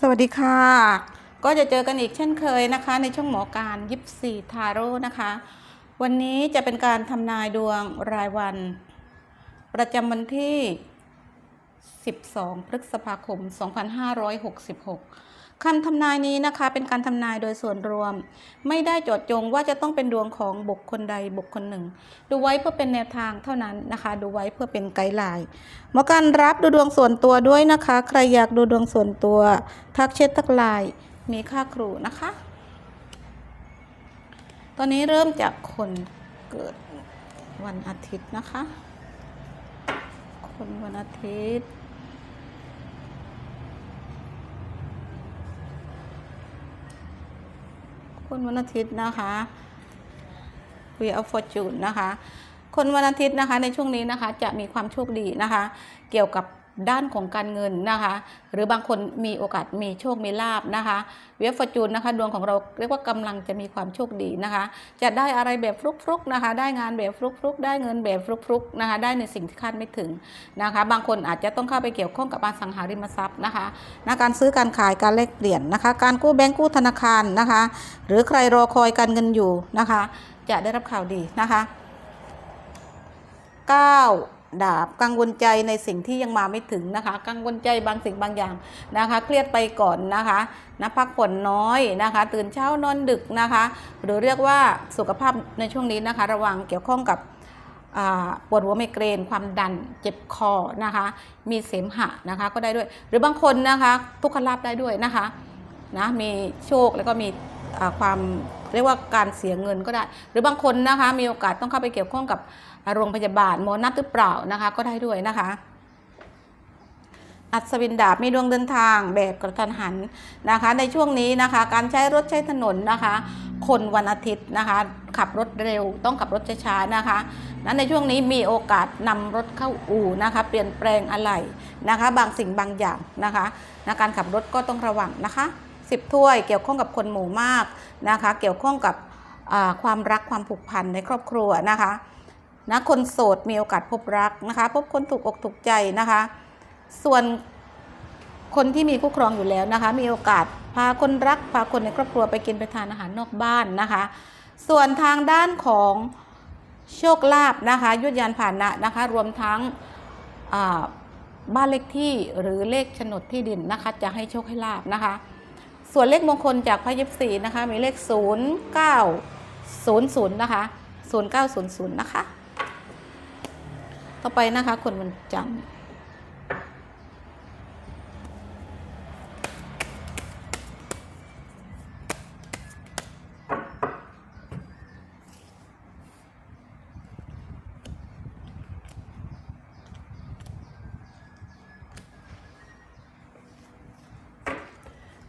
สวัสดีค่ะ ก็จะเจอกันอีกเช่นเคยนะคะ ในช่องหมอการยิปซีทาโร่นะคะ วันนี้จะเป็นการทำนายดวงรายวัน ประจำวันที่ 12 พฤษภาคม 2566 คำทำนายนี้นะคะเป็นการทำนายโดยส่วนรวม ไม่ได้จดจงว่าจะต้องเป็นดวงของบุคคลใดบุคคลหนึ่ง ดูไว้เพื่อเป็นแนวทางเท่านั้นนะคะ ดูไว้เพื่อเป็นไกด์ไลน์หมอการรับดูดวงส่วนตัวด้วยนะคะ ใครอยากดูดวงส่วนตัวทักเช็ดทักไลน์มีค่าครูนะคะ ตอนนี้เริ่มจากคนเกิดวันอาทิตย์นะคะ คนวันอาทิตย์ คนวันอาทิตย์นะคะ We of Fortune นะคะ คนวันอาทิตย์นะคะในช่วงนี้นะคะจะมีความโชคดีนะคะ เกี่ยวกับ ด้านของการเงินนะคะ หรือบางคนมีโอกาสมีโชคมีลาบนะคะเวียฟอร์จูนนะคะดวงของเราเรียกว่ากำลังจะมีความโชคดีนะคะ จะได้อะไรแบบฟลุกๆนะคะ ได้งานแบบฟลุกๆ ได้เงินแบบฟลุกๆนะคะได้ในสิ่งที่คาดไม่ถึงนะคะ บางคนอาจจะต้องเข้าไปเกี่ยวข้องกับอสังหาริมทรัพย์นะคะนะการซื้อการขายการแลกเปลี่ยนนะคะ การกู้แบงก์กู้ธนาคารนะคะ หรือใครรอคอยการเงินอยู่นะคะ จะได้รับข่าวดีนะคะ9 ดาบ กังวลใจในสิ่งที่ยังมาไม่ถึงนะคะ กังวลใจบางสิ่งบางอย่างนะคะ เครียดไปก่อนนะคะนะพักผ่อนน้อยนะคะ ตื่นเช้านอนดึกนะคะ หรือเรียกว่าสุขภาพในช่วงนี้นะคะ ระวังเกี่ยวข้องกับปวดหัวไมเกรนความดันเจ็บคอนะคะ มีเสมหะนะคะก็ได้ด้วย หรือบางคนนะคะ ทุกขลาบได้ด้วยนะคะนะมีโชคแล้วก็มีความเรียกว่าการเสียเงินก็ได้ หรือบางคนนะคะมีโอกาสต้องเข้าไปเกี่ยวข้องกับ โรงพยาบาลหมอนัดหรือเปล่านะคะก็ได้ด้วยนะคะ อัศวินดาบมีดวงเดินทางแบบกระทันหันนะคะ ในช่วงนี้นะคะ การใช้รถใช้ถนนนะคะ คนวันอาทิตย์นะคะ ขับรถเร็วต้องขับรถช้าๆนะคะนั้นในช่วงนี้มีโอกาสนำรถเข้าอู่นะคะ เปลี่ยนแปลงอะไรนะคะ บางสิ่งบางอย่างนะคะนะการขับรถก็ต้องระวังนะคะสิบถ้วยเกี่ยวข้องกับคนหมู่มากนะคะ เกี่ยวข้องกับความรักความผูกพันในครอบครัวนะคะ นะคนโสดมีโอกาสพบรักนะคะ พบคนถูกอกถูกใจนะคะ ส่วนคนที่มีคู่ครองอยู่แล้วนะคะ มีโอกาสพาคนรักพาคนในครอบครัวไปกินไปทานอาหารนอกบ้านนะคะ ส่วนทางด้านของโชคลาภนะคะยุทธยานผ่านนะนะคะ รวมทั้งบ้านเลขที่หรือเลขโฉนดที่ดินนะคะ จะให้โชคให้ลาบนะคะ ส่วนเลขมงคลจากพระยิปซีนะคะ มีเลข 0 9 0 0 นะคะ 0900 นะคะ ต่อไปนะคะ คนวันจันทร์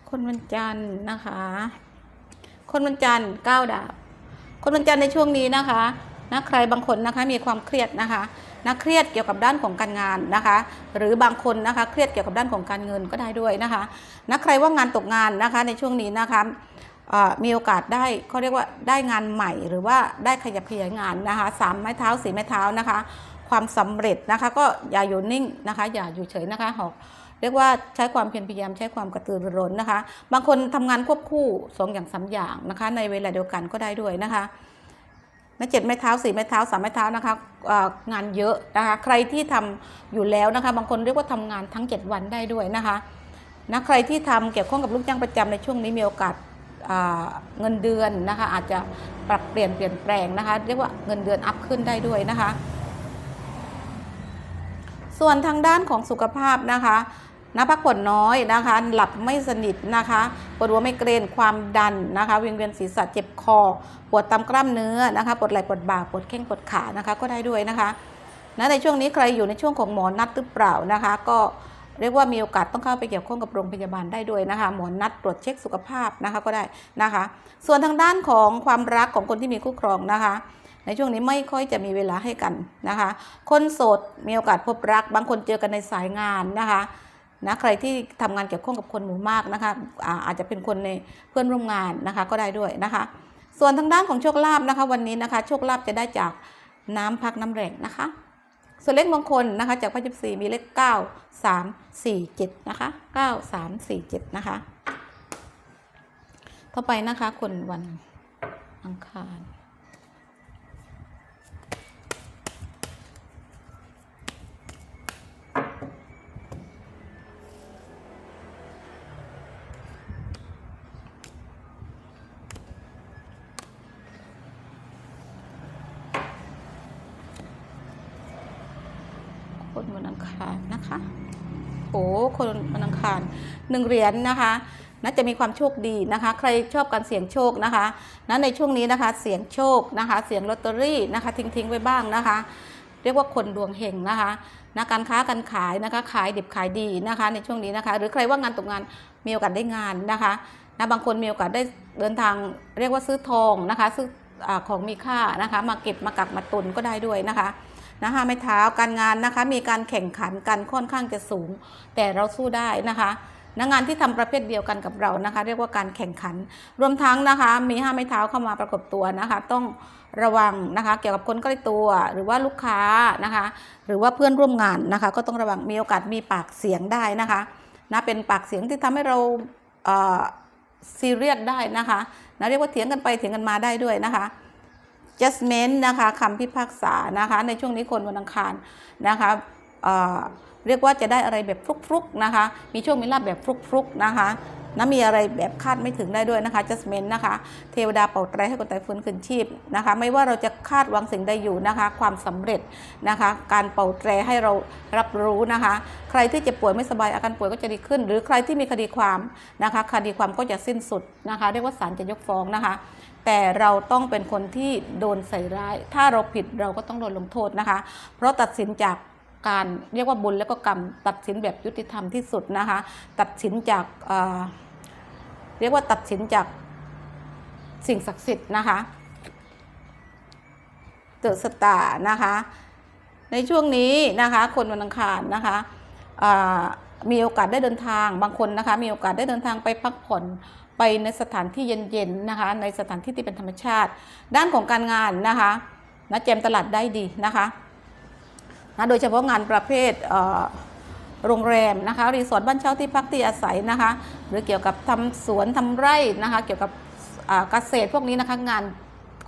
คนวันจันทร์นะคะ คนวันจันทร์เก้าดาบ คนวันจันทร์ในช่วงนี้นะคะนะใครบางคนนะคะมีความเครียดนะคะ นะเครียดเกี่ยวกับด้านของการงานนะคะ หรือบางคนนะคะเครียดเกี่ยวกับด้านของการเงินก็ได้ด้วยนะคะนะใครว่างานตกงานนะคะในช่วงนี้นะคะมีโอกาสได้เขาเรียกว่าได้งานใหม่ หรือว่าได้ขยับขยายงานนะคะสามไม้เท้าสี่ไม้เท้านะคะ ความสำเร็จนะคะก็อย่าอยู่นิ่งนะคะ อย่าอยู่เฉยนะคะหอกเรียกว่าใช้ความเพียรพยายามใช้ความกระตือรือร้นนะคะ บางคนทำงานควบคู่สองอย่างสาอย่างนะคะ ในเวลาเดียวกันก็ได้ด้วยนะคะ นะเจ็ดไม้เท้าสี่ไม้เท้าสามไม้เท้านะคะงานเยอะนะคะใครที่ทำอยู่แล้วนะคะ บางคนเรียกว่าทำงานทั้ง 7 วันได้ด้วยนะคะนะใครที่ทำเกี่ยวข้องกับลูกจ้างประจำในช่วงนี้มีโอกาสาเงินเดือนนะคะอาจจะปรับเปลี่ยนเปลี่ยนแปลงนะคะ เรียกว่าเงินเดือนอัพขึ้นได้ด้วยนะคะ ส่วนทางด้านของสุขภาพนะคะ นะพักผ่อนน้อยนะคะ หลับไม่สนิทนะคะปวดหัวไม่เกรนความดันนะคะวิงเวียนศีรษะเจ็บคอ ปวดตามกล้ามเนื้อนะคะปวดไหล่ปวดบ่าปวดแข้งปวดขานะคะก็ได้ด้วยนะคะนะในช่วงนี้ใครอยู่ในช่วงของหมอนัดหรือเปล่านะคะ ก็เรียกว่ามีโอกาสต้องเข้าไปเกี่ยวข้องกับโรงพยาบาลได้ด้วยนะคะหมอนัดตรวจเช็คสุขภาพนะคะก็ได้นะคะ ส่วนทางด้านของความรักของคนที่มีคู่ครองนะคะ ในช่วงนี้ไม่ค่อยจะมีเวลาให้กันนะคะ คนโสดมีโอกาสพบรัก บางคนเจอกันในสายงานนะคะ นะใครที่ทำงานเกี่ยวข้องกับคนหมู่มากนะคะอาอาจจะเป็นคนในเพื่อนร่วมงานนะคะก็ได้ด้วยนะคะ ส่วนทางด้านของโชคลาภนะคะ วันนี้นะคะโชคลาภจะได้จากน้ำพักน้ำแรงนะคะ ส่วนเลขมงคลนะคะจากพระยิบสี่มีเลข9 3 4 7นะคะ9 3 4 7นะคะ ต่อไปนะคะคนวันอังคาร นวันอังคารนะคะโอ้คนวันอังคารหนึ่งเหรียญนะคะน่าจะมีความโชคดีนะคะ ใครชอบการเสี่ยงโชคนะคะนั้นในช่วงนี้นะคะเสี่ยงโชคนะคะ เสี่ยงลอตเตอรี่นะคะทิ้งทิ้งๆไว้บ้างนะคะ เรียกว่าคนดวงเฮงนะคะนะการค้าการขายนะคะ ขายดิบขายดีนะคะ ในช่วงนี้นะคะ หรือใครว่างงานตกงานมีโอกาสได้งานนะคะนะบางคนมีโอกาสได้เดินทางเรียกว่าซื้อทองนะคะ ซื้ออของมีค่านะคะ มาเก็บมากักมาตุนก็ได้ด้วยนะคะ นะคะไม้เท้าการงานนะคะ มีการแข่งขันกันค่อนข้างจะสูง แต่เราสู้ได้นะคะนักงานที่ทำประเภทเดียวกันกับเรานะคะ เรียกว่าการแข่งขัน รวมทั้งนะคะมีห้าไม้เท้าเข้ามาประกบตัวนะคะ ต้องระวังนะคะ เกี่ยวกับคนใกล้ตัวหรือว่าลูกค้านะคะ หรือว่าเพื่อนร่วมงานนะคะ ก็ต้องระวังมีโอกาสมีปากเสียงได้นะคะนะเป็นปากเสียงที่ทำให้เราซีเรียสได้นะคะนะเรียกว่าเถียงกันไปเถียงกันมาได้ด้วยนะคะ judgment นะคะคำพิพากษานะคะในช่วงนี้คนวันอังคารนะคะเเรียกว่าจะได้อะไรแบบฟลุกๆนะคะ มีโชคมีลาภแบบฟลุกๆนะคะนะมีอะไรแบบคาดไม่ถึงได้ด้วยนะคะ judgment นะคะ เทวดาเป่าไตรให้คนตายฟื้นคืนชีพนะคะ ไม่ว่าเราจะคาดหวังสิ่งใดอยู่นะคะ ความสำเร็จนะคะ การเป่าแตรให้เรารับรู้นะคะ ใครที่จ็บป่วยไม่สบายอาการป่วยก็จะดีขึ้น หรือใครที่มีคดีความนะคะ คดีความก็จะสิ้นสุดนะคะ เรียกว่าศาลจะยกฟ้องนะคะ แต่เราต้องเป็นคนที่โดนใส่ร้าย ถ้าเราผิดเราก็ต้องโดนลงโทษนะคะ เพราะตัดสินจากการเรียกว่าบุญและก็กรรม ตัดสินแบบยุติธรรมที่สุดนะคะ ตัดสินจากเอ่อเรียกว่าตัดสินจากสิ่งศักดิ์สิทธิ์นะคะเตอสตานะคะ ในช่วงนี้นะคะ คนวันอังคารนะคะ มีโอกาสได้เดินทางบางคนนะคะ มีโอกาสได้เดินทางไปพักผ่อนไปในสถานที่เย็นๆนะคะ ในสถานที่ที่เป็นธรรมชาติ ด้านของการงานนะคะนะแจมตลาดได้ดีนะคะนะโดยเฉพาะงานประเภทเโรงแรมนะคะรีสอร์ทบ้านเช่าที่พักที่อาศัยนะคะ หรือเกี่ยวกับทำสวนทำไร่นะคะ เกี่ยวกับเกษตรพวกนี้นะคะงาน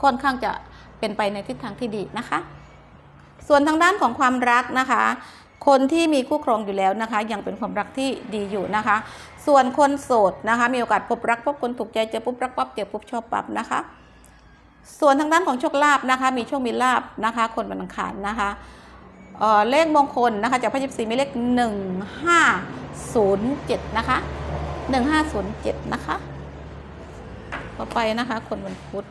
ค่อนข้างจะเป็นไปในทิศทางที่ดีนะคะ ส่วนทางด้านของความรักนะคะ คนที่มีคู่ครองอยู่แล้วนะคะ ยังเป็นความรักที่ดีอยู่นะคะ ส่วนคนโสดนะคะ มีโอกาสพบรักพบคนถูกใจเจอปุ๊บรักปั๊บเจอปุ๊บชอบปั๊บนะคะ ส่วนทางด้านของโชคลาภนะคะ มีโชคมีลาภนะคะ คนวันอังคารนะคะเเลขมงคลนะคะจากพระยิบสีมีเลข 1507 นะคะ 1507 นะคะ ต่อไปนะคะ คนวันพุธ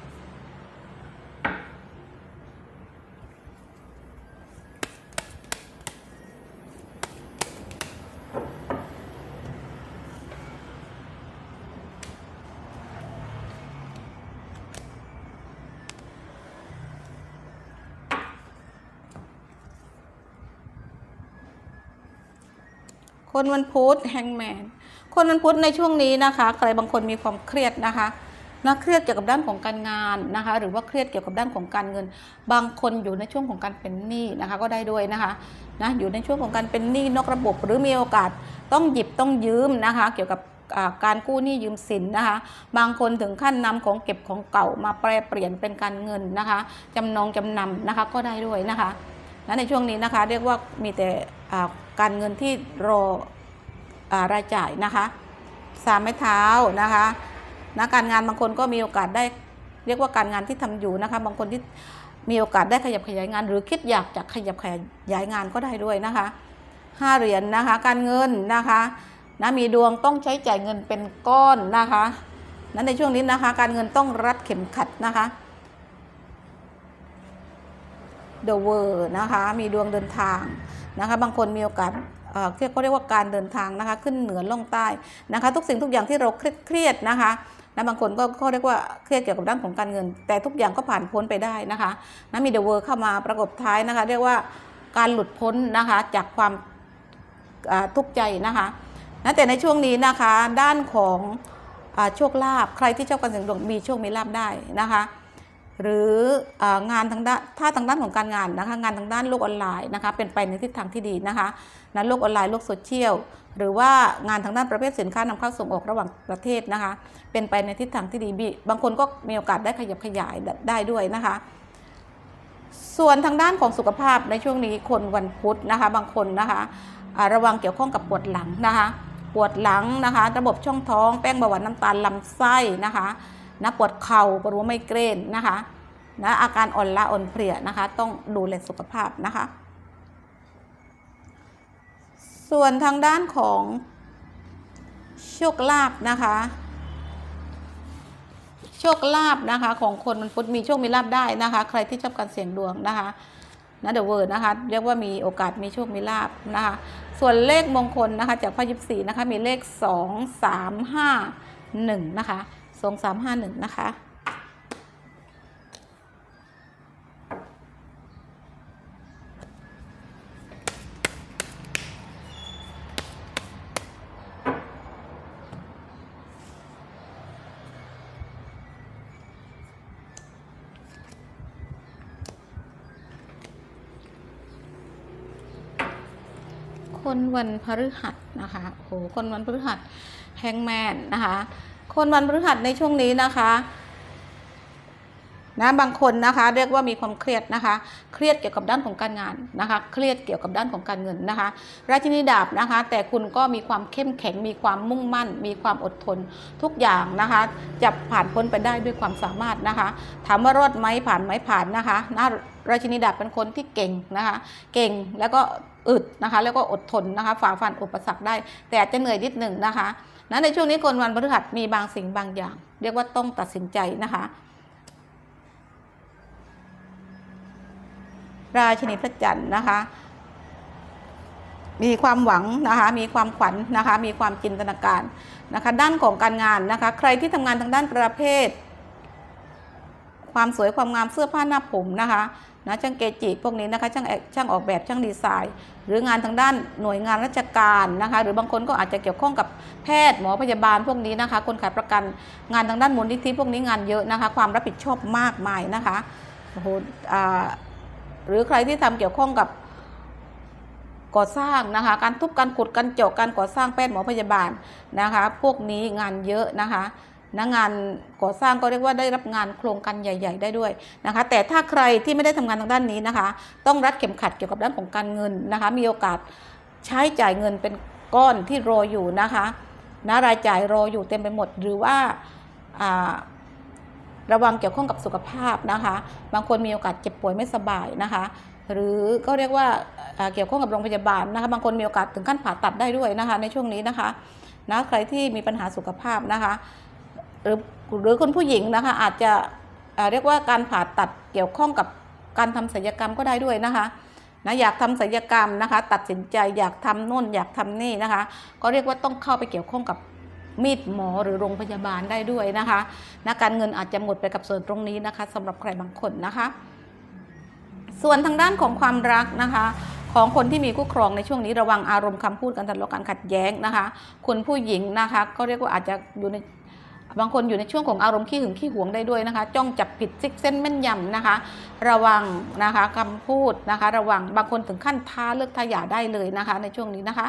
คนวันพุธแฮงแมนคนวันพุธในช่วงนี้นะคะ ใครบางคนมีความเครียดนะคะนะเครียดเกี่ยวกับด้านของการงานนะคะ หรือว่าเครียดเกี่ยวกับด้านของการเงิน บางคนอยู่ในช่วงของการเป็นหนี้นะคะ ก็ได้ด้วยนะคะนะอยู่ในช่วงของการเป็นหนี้นอกระบบหรือมีโอกาสต้องหยิบต้องยืมนะคะ เกี่ยวกับการกู้หนี้ยืมสินนะคะ บางคนถึงขั้นนำของเก็บของเก่ามาแปลเปลี่ยนเป็นการเงินนะคะจำนองจำนำนะคะก็ได้ด้วยนะคะและในช่วงนี้นะคะเรียกว่ามีแต่การเงินที่รอ รายจ่ายนะคะสามไม้เท้านะคะนะการงานบางคนก็มีโอกาสได้เรียกว่าการงานที่ทำอยู่นะคะบางคนที่มีโอกาสได้ขยับขยายงาน หรือคิดอยากจะขยับขยายงานก็ได้ด้วยนะคะห้าเหรียญนะคะการเงินนะคะนะมีดวงต้องใช้จ่ายเงินเป็นก้อนนะคะนั้นในช่วงนี้นะคะ การเงินต้องรัดเข็มขัดนะคะเดอะเวอร์นะคะมีดวงเดินทางนะคะบางคนมีโอกาส เขาเรียกว่าการเดินทางนะคะขึ้นเหนือล่องใต้นะคะ ทุกสิ่งทุกอย่างที่เราเครียดนะคะนะบางคนก็เขาเรียกว่าเครียดเกี่ยวกับด้านของการเงิน แต่ทุกอย่างก็ผ่านพ้นไปได้นะคะนะมีเดอะเวอร์เข้ามาประกบท้ายนะคะ เรียกว่าการหลุดพ้นนะคะจากความทุกข์ใจนะคะนะแต่ในช่วงนี้นะคะด้านของอโชคลาภใครที่ชอบการเสี่ยงดวงมีโชคมีลาภได้นะคะ หรืองานทางด้านถ้าทางด้านของการงานนะคะงานทางด้านโลกออนไลน์นะคะเป็นไปในทิศทางที่ดีนะคะนั้นโลกออนไลน์โลกโซเชียลหรือว่างานทางด้านประเภทสินค้านำเข้าส่งออกระหว่างประเทศนะคะเป็นไปในทิศทางที่ดีบีบางคนก็มีโอกาสได้ขยับขยายได้ด้วยนะคะ ส่วนทางด้านของสุขภาพในช่วงนี้คนวันพุธนะคะบางคนนะคะระวังเกี่ยวข้องกับปวดหลังนะคะปวดหลังนะคะ ระบบช่องท้องแป้งเบาหวานน้ำตาลลำไส้นะคะ นะปวดเข่าปวดหัวไมเกรนนะคะนะอาการอ่อนล้าอ่อนเพลียนะคะ ต้องดูแลสุขภาพนะคะ ส่วนทางด้านของโชคลาภนะคะโชคลาภนะคะของคนมันพุธมีโชคมีลาภได้นะคะ ใครที่ชอบการเสี่ยงดวงนะคะนะเดอะเวิร์ดนะคะเรียกว่ามีโอกาสมีโชคมีลาภนะคะ ส่วนเลขมงคลนะคะจากพ่อยิบสี่นะคะมีเลขสองสามห้าหนึ่งนะคะ สองสามห้าหนึ่งนะคะ คนวันพฤหัสนะคะโอ้โหคนวันพฤหัสแฮงแมนนะคะ คนวันพฤหัสในช่วงนี้นะคะนะบางคนนะคะเรียกว่ามีความเครียดนะคะ เครียดเกี่ยวกับด้านของการงานนะคะ เครียดเกี่ยวกับด้านของการเงินนะคะ ราชินีดาบนะคะ แต่คุณก็มีความเข้มแข็ง มีความมุ่งมั่น มีความอดทนทุกอย่างนะคะ จะผ่านพ้นไปได้ด้วยความสามารถนะคะ ถามว่ารอดไหมผ่านไหมผ่านนะคะนะราชินีดาบเป็นคนที่เก่งนะคะ เก่งแล้วก็อึดนะคะ แล้วก็อดทนนะคะฝ่าฟันอุปสรรคได้ แต่จจะเหนื่อยนิดหนึ่งนะคะ นั้นในช่วงนี้คนวันพฤหัสมีบางสิ่งบางอย่าง เรียกว่าต้องตัดสินใจนะคะ ราชินีพระจันทร์นะคะ มีความหวังนะคะ มีความขวัญนะคะ มีความจินตนาการนะคะ ด้านของการงานนะคะ ใครที่ทำงานทางด้านประเภท ความสวยความงามเสื้อผ้าหน้าผมนะคะ นะช่างเกจิพวกนี้นะคะช่างอกช่างออกแบบช่างดีไซน์ หรืองานทางด้านหน่วยงานราชการนะคะหรือบางคนก็อาจจะเกี่ยวข้องกับแพทย์หมอพยาบาลพวกนี้นะคะ คนขายประกันงานทางด้านมูลนิธิพวกนี้งานเยอะนะคะ ความรับผิดชอบมากมายนะคะโอ้โหอ่าหรือใครที่ทำเกี่ยวข้องกับก่อสร้างนะคะ การทุบการขุดการเจาะการก่อสร้างแพทย์หมอพยาบาลนะคะ พวกนี้งานเยอะนะคะ นะงานก่อสร้างก็เรียกว่าได้รับงานโครงการใหญ่ ๆ ได้ด้วยนะคะ แต่ถ้าใครที่ไม่ได้ทำงานทางด้านนี้นะคะ ต้องรัดเข็มขัดเกี่ยวกับด้านของการเงินนะคะ มีโอกาสใช้จ่ายเงินเป็นก้อนที่รออยู่นะคะนะรายจ่ายรออยู่เต็มไปหมดหรือว่าระวังเกี่ยวข้องกับสุขภาพนะคะ บางคนมีโอกาสเจ็บป่วยไม่สบายนะคะ หรือก็เรียกว่าอ่าเกี่ยวข้องกับโรงพยาบาลนะคะ บางคนมีโอกาสถึงขั้นผ่าตัดได้ด้วยนะคะ ในช่วงนี้นะคะนะใครที่มีปัญหาสุขภาพนะคะ หรือหรือคุณผู้หญิงนะคะอาจจะเเรียกว่าการผ่าตัดเกี่ยวข้องกับการทำศัลยกรรมก็ได้ด้วยนะคะนะอยากทำศัลยกรรมนะคะ ตัดสินใจอยากทำนู่นอยากทำนี่นะคะ ก็เรียกว่าต้องเข้าไปเกี่ยวข้องกับมีดหมอหรือโรงพยาบาลได้ด้วยนะคะนะการเงินอาจจะหมดไปกับส่วนตรงนี้นะคะสำหรับใครบางคนนะคะ ส่วนทางด้านของความรักนะคะ ของคนที่มีคู่ครองในช่วงนี้ระวังอารมณ์คำพูดการทะเลาะกันขัดแย้งนะคะ คุณผู้หญิงนะคะ ก็เรียกว่าอาจจะอยู่ใน บางคนอยู่ในช่วงของอารมณ์ขี้หึงขี้หวงได้ด้วยนะคะ จ้องจับผิดซิกเส้นแม่นยำนะคะ ระวังนะคะคำพูดนะคะ ระวังบางคนถึงขั้นท้าเลิกทายาได้เลยนะคะ ในช่วงนี้นะคะ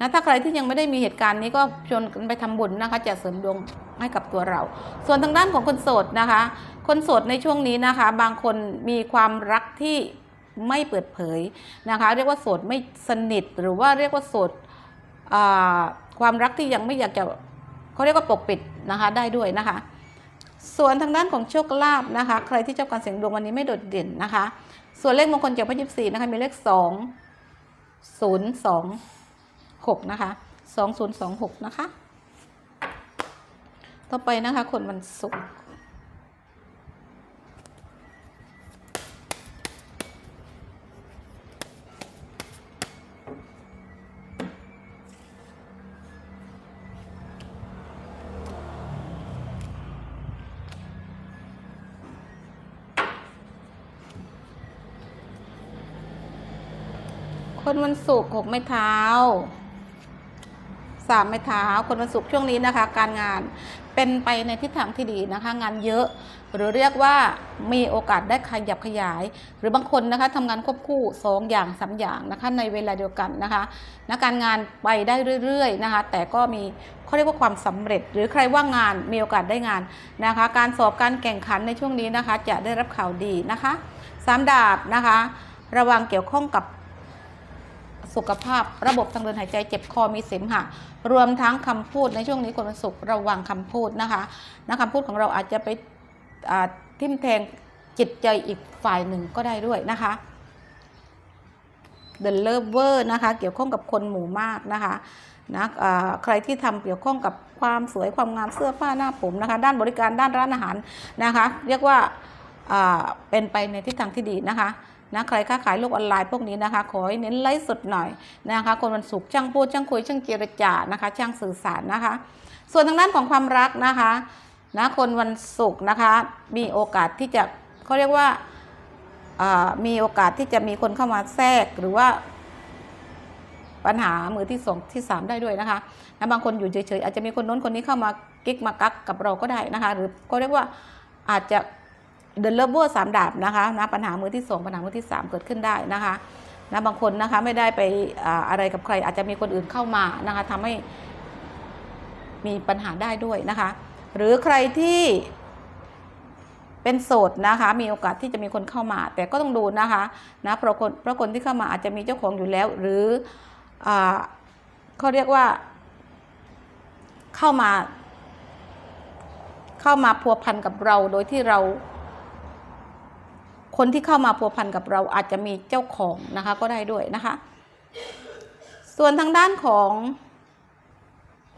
นะถ้าใครที่ยังไม่ได้มีเหตุการณ์นี้ก็ชวนกันไปทำบุญนะคะ จะเสริมดวงให้กับตัวเรา ส่วนทางด้านของคนโสดนะคะ คนโสดในช่วงนี้นะคะ บางคนมีความรักที่ไม่เปิดเผยนะคะ เรียกว่าโสดไม่สนิทหรือว่าเรียกว่าโสดความรักที่ยังไม่อยากจะ เขาเรียกว่าปกปิดนะคะได้ด้วยนะคะ ส่วนทางด้านของโชคลาภนะคะ ใครที่ชอบการเสี่ยงดวงวันนี้ไม่โดดเด่นนะคะ ส่วนเลขมงคลจากพระยิบสี่นะคะมีเลขสองศูนย์สองหกนะคะสองศูนย์สองหกนะคะ ต่อไปนะคะคนวันศุกร์ คนวันศุกร์หกไม้เท้าสามไม้เท้า คนวันศุกร์ช่วงนี้นะคะ การงานเป็นไปในทิศทางที่ดีนะคะ งานเยอะ หรือเรียกว่ามีโอกาสได้ขยับขยาย หรือบางคนนะคะทำงานควบคู่สองอย่างสามอย่างนะคะในเวลาเดียวกันนะคะนะการงานไปได้เรื่อยๆนะคะแต่ก็มีเขาเรียกว่าความสำเร็จ หรือใครว่างงานมีโอกาสได้งานนะคะ การสอบการแข่งขันในช่วงนี้นะคะ จะได้รับข่าวดีนะคะสามดาบนะคะ ระวังเกี่ยวข้องกับ สุขภาพ ระบบทางเดินหายใจเจ็บคอมีเสมหะรวมทั้งคำพูดในช่วงนี้คนวันศุกร์ระวังคำพูดนะคะนะคำพูดของเราอาจจะไปทิ่มแทงจิตใจอีกฝ่ายหนึ่งก็ได้ด้วยนะคะ The Lover นะคะเกี่ยวข้องกับคนหมู่มากนะคะนะใครที่ทำเกี่ยวข้องกับความสวยความงามเสื้อผ้าหน้าผมนะคะ ด้านบริการด้านร้านอาหารนะคะ เรียกว่าเป็นไปในทิศทางที่ดีนะคะ นะใครค้าขายโลกออนไลน์พวกนี้นะคะ ขอให้เน้นไลฟ์สดหน่อยนะคะ คนวันศุกร์ช่างพูดช่างคุยช่างเจรจานะคะช่างสื่อสารนะคะ ส่วนทางด้านของความรักนะคะนะคนวันศุกร์นะคะ มีโอกาสที่จะเขาเรียกว่าามีโอกาสที่จะมีคนเข้ามาแทรกหรือว่าปัญหามือที่สองที่สามได้ด้วยนะคะนะบางคนอยู่เฉยๆอาจจะมีคนน้นคนนี้เข้ามากิ๊กมากักกับเราก็ได้นะคะ หรือก็เรียกว่าอาจจะ เดินเลเวอร์สามดาบนะคะนะปัญหามือที่สองปัญหามือที่สามเกิดขึ้นได้นะคะนะบางคนนะคะไม่ได้ไปอะไรกับใคร อาจจะมีคนอื่นเข้ามานะคะทำให้มีปัญหาได้ด้วยนะคะ หรือใครที่เป็นโสดนะคะ มีโอกาสที่จะมีคนเข้ามา แต่ก็ต้องดูนะคะนะเพราะคนเพราะคนที่เข้ามาอาจจะมีเจ้าของอยู่แล้ว หรืออ่าเขาเรียกว่า เข้ามา เข้ามาพัวพันกับเราโดยที่เรา คนที่เข้ามาพัวพันกับเราอาจจะมีเจ้าของนะคะ ก็ได้ด้วยนะคะ ส่วนทางด้านของ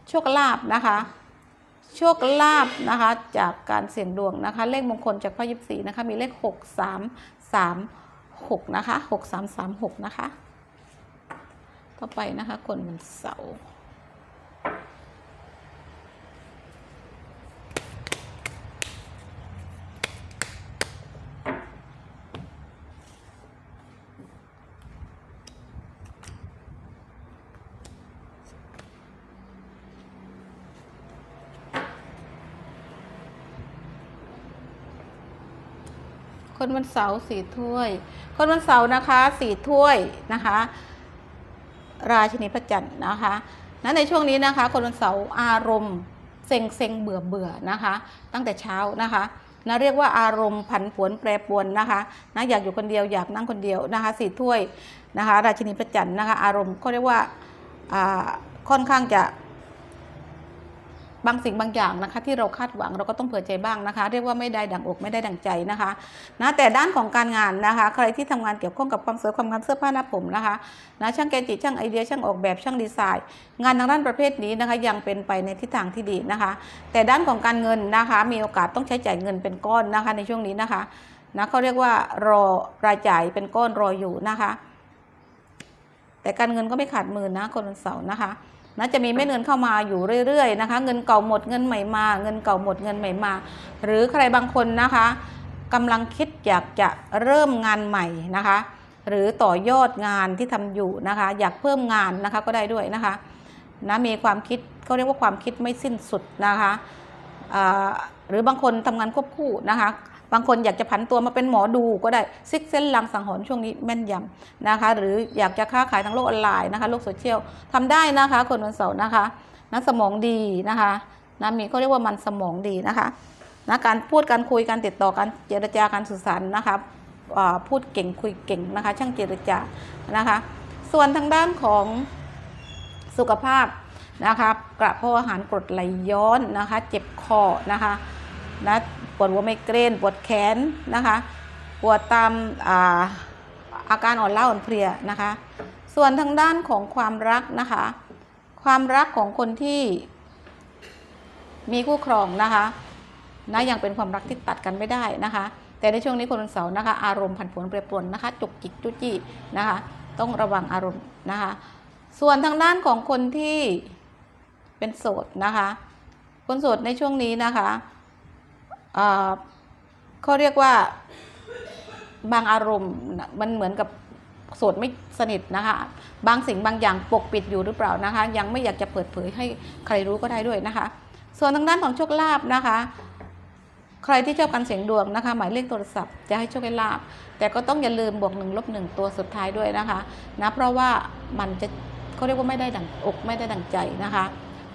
โชคลาภนะคะโชคลาภนะคะ จากการเสี่ยงดวงนะคะ เลขมงคลจากพระยิบสีนะคะ มีเลขหกสามสามหกนะคะหกสามสามหกนะคะ ต่อไปนะคะ คนวันเสาร์ คนวันเสาร์สี่ถ้วย คนวันเสาร์นะคะสี่ถ้วยนะคะ ราชินีพระจันทร์นะคะนั้นในช่วงนี้นะคะ คนวันเสาร์อารมณ์เซ็งเซ็งเบื่อเบื่อนะคะ ตั้งแต่เช้านะคะนะเรียกว่าอารมณ์ผันผวนแปรปรวนนะคะนะอยากอยู่คนเดียวอยากนั่งคนเดียวนะคะสี่ถ้วยนะคะ ราชินีพระจันทร์นะคะ อารมณ์เขาเรียกว่าอ่าค่อนข้างจะ บางสิ่งบางอย่างนะคะที่เราคาดหวังเราก็ต้องเผื่อใจบ้างนะคะ เรียกว่าไม่ได้ดังอกไม่ได้ดังใจนะคะนะแต่ด้านของการงานนะคะ ใครที่ทำงานเกี่ยวข้องกับความสวยความงามเสื้อผ้าหน้าผมนะคะนะช่างแกนจิช่างไอเดียช่างออกแบบช่างดีไซน์ งานทางด้านประเภทนี้นะคะยังเป็นไปในทิศทางที่ดีนะคะ แต่ด้านของการเงินนะคะ มีโอกาสต้องใช้จ่ายเงินเป็นก้อนนะคะ ในช่วงนี้นะคะนะเขาเรียกว่ารอรายจ่ายเป็นก้อนรออยู่นะคะ แต่การเงินก็ไม่ขาดมือนะคนวันเสาร์นะคะ นะจะมีเม็ดเงินเข้ามาอยู่เรื่อยๆนะคะ เงินเก่าหมดเงินใหม่มา เงินเก่าหมดเงินใหม่มา หรือใครบางคนนะคะกำลังคิดอยากจะเริ่มงานใหม่นะคะ หรือต่อยอดงานที่ทำอยู่นะคะ อยากเพิ่มงานนะคะก็ได้ด้วยนะคะนะมีความคิดเขาเรียกว่าความคิดไม่สิ้นสุดนะคะหรือบางคนทำงานควบคู่นะคะ บางคนอยากจะผันตัวมาเป็นหมอดูก็ได้ซิกเส้นลังสังหรณ์ช่วงนี้แม่นยำนะคะ หรืออยากจะค้าขายทางโลกออนไลน์นะคะโลกโซเชียลทำได้นะคะ คนวันเสาร์นะคะนะสมองดีนะคะนะมีเขาเรียกว่ามันสมองดีนะคะนะการพูดการคุยการติดต่อการเจรจาการสื่อสารนะคะพูดเก่งคุยเก่งนะคะ ช่างเจรจานะคะ ส่วนทางด้านของสุขภาพนะคะกระเพาะอาหารกรดไหลย้อนนะคะ เจ็บคอนะคะ นะปวดหัวไมเกรนปวดแขนนะคะ ปวดตามอาอาการอ่อนล้าอ่อนเพลียนะคะ ส่วนทางด้านของความรักนะคะ ความรักของคนที่มีคู่ครองนะคะนะยังเป็นความรักที่ตัดกันไม่ได้นะคะ แต่ในช่วงนี้คนวันเสาร์นะคะ อารมณ์ผันผวนเปรียบปรวนนะคะจุกจิกจุจี้นะคะ ต้องระวังอารมณ์นะคะ ส่วนทางด้านของคนที่เป็นโสดนะคะ คนโสดในช่วงนี้นะคะ เขาเรียกว่าบางอารมณ์มันเหมือนกับโสดไม่สนิทนะคะ บางสิ่งบางอย่างปกปิดอยู่หรือเปล่านะคะ ยังไม่อยากจะเปิดเผยให้ใครรู้ก็ได้ด้วยนะคะ ส่วนทางด้านของโชคลาภนะคะ ใครที่ชอบการเสียงดวงนะคะ หมายเลขโทรศัพท์จะให้โชคลาภแต่ก็ต้องอย่าลืมบวกหนึ่งลบหนึ่งตัวสุดท้ายด้วยนะคะนะเพราะว่ามันจะเขาเรียกว่าไม่ได้ดังอกไม่ได้ดังใจนะคะ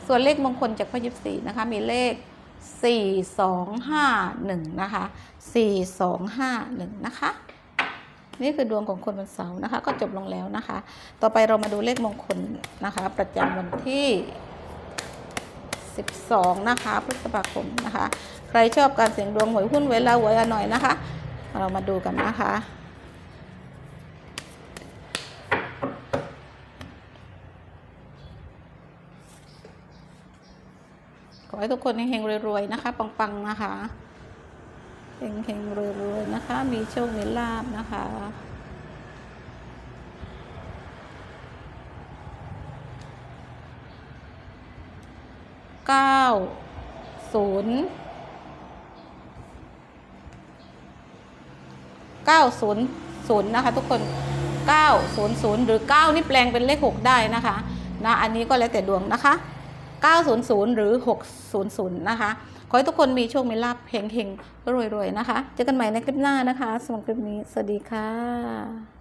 ส่วนเลขมงคลจากพระยิบสีนะคะ มีเลข 4251 นะคะ 4251 นะคะ นี่คือดวงของคนวันเสาร์นะคะ ก็จบลงแล้วนะคะ ต่อไปเรามาดูเลขมงคลนะคะ ประจำวันที่ 12 นะคะพฤษภาคมนะคะ ใครชอบการเสี่ยงดวงหวยหุ้นเวลาหวยอหน่อยนะคะ เรามาดูกันนะคะ อให้ทุกคนเฮงๆรวยๆนะคะ ปังๆนะคะเฮงๆรวยๆนะคะ มีโชค มีลาบนะคะเก้าศูนย์เก้าศูนย์ศูนย์นะคะ ทุกคนเก้าศูนย์ศูนย์หรือเก้านี่แปลงเป็นเลขหกได้นะคะนะอันนี้ก็แล้วแต่ดวงนะคะ 900 หรือ 600 นะคะ ขอให้ทุกคนมีโชค มีลาภเฮงๆรวยๆ นะคะ เจอกันใหม่ในคลิปหน้านะคะสำหรับคลิปนี้ สวัสดีค่ะ